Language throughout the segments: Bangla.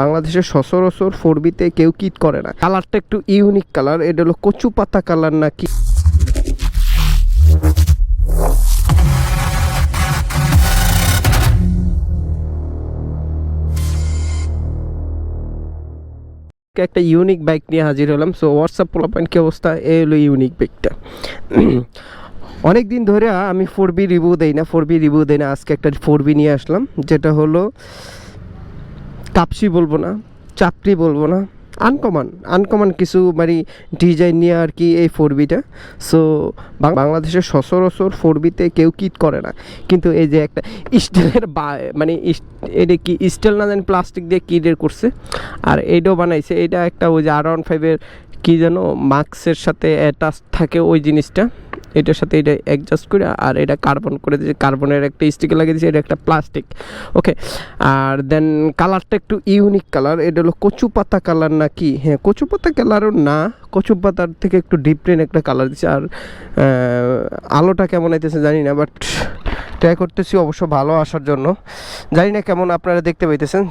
বাংলাদেশের সচরাচর ফোর বিতে কেউ কিট করে না। কালারটা একটু ইউনিক কালার, এটা হলো কচু পাতা কালার নাকি? একটা ইউনিক বাইক নিয়ে হাজির হলাম। সো হোয়াটসঅ্যাপ পোলাপয়েন্ট কি অবস্থা? এই হলো ইউনিক বাইকটা অনেক দিন ধরে আমি ফোর বি রিভিউ দেই না ফোর বি রিভিউ দেই না, আজকে একটা ফোর বি নিয়ে আসলাম, যেটা হলো কাপসি বলব না, চাপড়ি বলব না আনকমন আনকমন কিছু মানে ডিজাইন নিয়ে আর কি এই ফোর বিটা সো বাংলাদেশের সচরাচর ফোর বিতে কেউ কিট করে না। কিন্তু এই যে একটা স্টিলের বা মানে এটা কি স্টিল না জানি প্লাস্টিক দিয়ে কিটের করছে। আর এইটাও বানাইছে, এটা একটা ওই যে আর ওয়ান ফাইভের কী যেন মাস্কের সাথে অ্যাটাচ থাকে ওই জিনিসটা। এটার সাথে এটা অ্যাডজাস্ট করে আর এটা কার্বন করে দিয়েছে। কার্বনের একটা স্টিক লাগিয়ে দিয়েছে, এটা একটা প্লাস্টিক ওকে আর দেন কালারটা একটু ইউনিক কালার এটা হলো কচু পাতা কালার না কি হ্যাঁ কচু পাতা কালারও না কচু পাতার থেকে একটু ডিফারেন্ট একটা কালার দিচ্ছে আর আলোটা কেমন আইতেছে জানি না বাট ট্রাই করতেছি অবশ্য ভালো আসার জন্য। জানি না কেমন আপনারা দেখতে পাইতেছেন।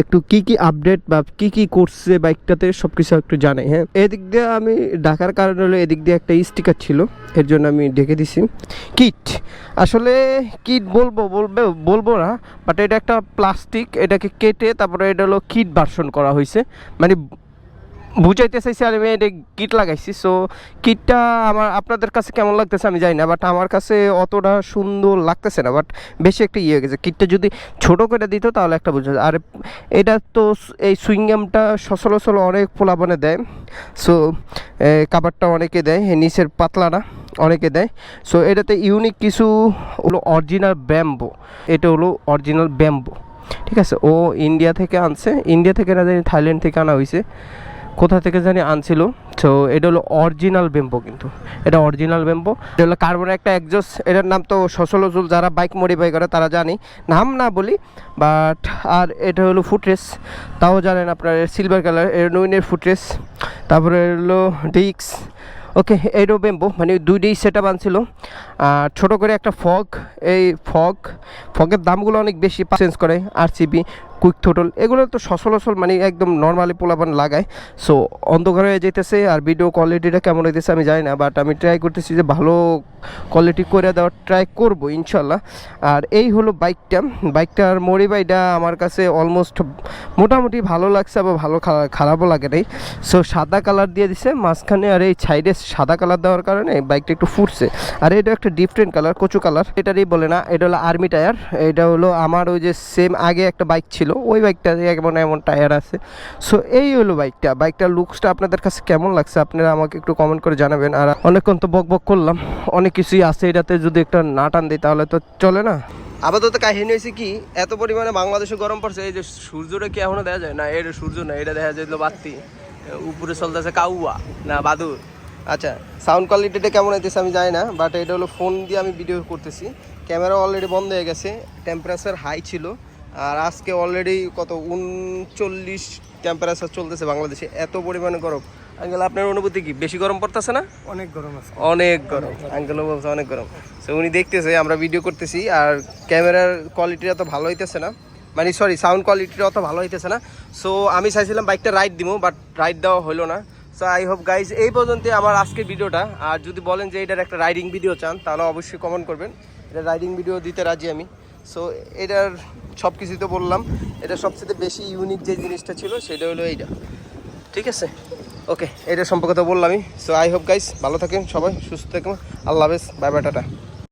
একটু কি কি আপডেট বা কি কি করছে বাইকটাতে সব কিছু একটু জানাই হ্যাঁ? এদিক দিয়ে আমি ডাকার কারণ হলো এদিক দিয়ে একটা স্টিকার ছিল, এর জন্য আমি ডেকে দিছি। কিট আসলে কিট বলব, বলবে, বলব না বাট এটা একটা প্লাস্টিক এটাকে কেটে তারপরে এটা হলো কিট ভার্সন করা হয়েছে মানে বুঝাইতে চাইছি, আর আমি এটা কিট লাগাইছি। সো কিটটা আমার, আপনাদের কাছে কেমন লাগতেছে আমি জানি না বাট আমার কাছে অতটা সুন্দর লাগতেছে না বাট বেশি একটা ইয়ে হয়ে গেছে। কিটটা যদি ছোট করে দিত তাহলে একটা বুঝা আর, এটা তো এই সুইংগামটা সচরাচর অনেক পোলাপানে দেয়। সো কাবারটা অনেকে দেয় নিচের পাতলাটা অনেকে দেয়। সো এটাতে ইউনিক কিছু হলো অরিজিনাল ব্যাম্বো এটা হলো অরিজিনাল ব্যাম্বো ঠিক আছে? ও ইন্ডিয়া থেকে আনছে। ইন্ডিয়া থেকে না জানি থাইল্যান্ড থেকে আনা হয়েছে কোথা থেকে জানি আনছিল। তো এটা হলো অরিজিনাল বেম্বো কিন্তু। এটা অরিজিনাল বেম্বো এটা হলো কার্বন একটা একজস এটার নাম তো সসলজুল যারা বাইক মডিফাই করে, তারা জানি। নাম না বলি বাট আর এটা হলো ফুটরেস তাও জানেন আপনার সিলভার কালারের নুইনের ফুটরেস তারপরে হলো ডিক্স ওকে এইটাও বেম্বো মানে দুইটাই সেট আপ আনছিল। আর ছোটো করে একটা ফগ এই ফগ ফগের দামগুলো অনেক বেশি চেঞ্জ করে আর সিবি কুইক থোটল এগুলো তো সচল অসল মানে একদম নর্মালি পোলাপান লাগায়। সো অন্ধকার হয়ে যেতেছে আর ভিডিও কোয়ালিটিটা কেমন হইতেছে আমি জানি না বাট আমি ট্রাই করতেছি যে ভালো কোয়ালিটি করে দেওয়ার ট্রাই করব ইনশাল্লাহ। আর এই হলো বাইকটা বাইকটার মরিবাইটা আমার কাছে অলমোস্ট মোটামুটি ভালো লাগছে আবার ভালো খারাপও লাগে নাই। সো সাদা কালার দিয়ে দিছে, মাঝখানে আর এই সাইডে সাদা কালার দেওয়ার কারণে বাইকটা একটু ফুটছে। আর এটা একটা ডিফারেন্ট কালার কচু কালার এটারই বলে না, এটা হলো আর্মি টায়ার এটা হলো আমার ওই যে সেম আগে একটা বাইক ছিল। ওই বাইকটাতে এমন এমন টায়ার আছে। সো এই হলো বাইকটা বাইকটার লুকসটা আপনাদের কাছে কেমন লাগছে আপনারা আমাকে একটু কমেন্ট করে জানাবেন। আর অনেকক্ষণ তো বক বক করলাম অনেক কিছুই আছে এটাতে যদি একটা না টান দিই তাহলে তো চলে না। আপাতত কাহিনী হয়েছে কি এত পরিমাণে বাংলাদেশে গরম পড়ছে এই যে সূর্যটা কি এখনও দেখা যায়? না এটা সূর্য না এটা দেখা যায় বাত্তি উপরে চলতেছে কাউয়া না বাদুর। আচ্ছা সাউন্ড কোয়ালিটিটা কেমন হইতেছে আমি জানি না বাট এটা হলো ফোন দিয়ে আমি ভিডিও করতেছি। ক্যামেরা অলরেডি বন্ধ হয়ে গেছে টেম্পারেচার হাই ছিল। আর আজকে অলরেডি কত? উনচল্লিশ টেম্পারেচার চলতেছে বাংলাদেশে। এত পরিমাণে গরম। আঙ্কেল আপনার অনুভূতি কি? বেশি গরম পড়তেছে না? অনেক গরম আছে। অনেক গরম। আঙ্কেলও বলছে অনেক গরম। সো উনি দেখতেছে আমরা ভিডিও করতেছি আর ক্যামেরার কোয়ালিটিটা তো ভালো হইতেছে না। মানে সরি সাউন্ড কোয়ালিটিটা অত ভালো হইতেছে না। সো আমি চাইছিলাম বাইকটা রাইড দিব বাট রাইড দেওয়া হলো না। সো আই হোপ গাইজ এই পর্যন্ত আমার আজকের ভিডিওটা আর যদি বলেন যে এটার একটা রাইডিং ভিডিও চান তাহলে অবশ্যই কমেন্ট করবেন। এটা রাইডিং ভিডিও দিতে রাজি আমি। সো এটার সব কিছুই তো বললাম। এটা সবচেয়ে বেশি ইউনিক যে জিনিসটা ছিল, সেটা হলো এইটা। ঠিক আছে? ওকে এটা সম্পর্কে তো বললামই। সো আই হোপ গাইস ভালো থাকেন সবাই, সুস্থ থাকুন। আল্লাহ হাফেজ বাই বাই টাটা।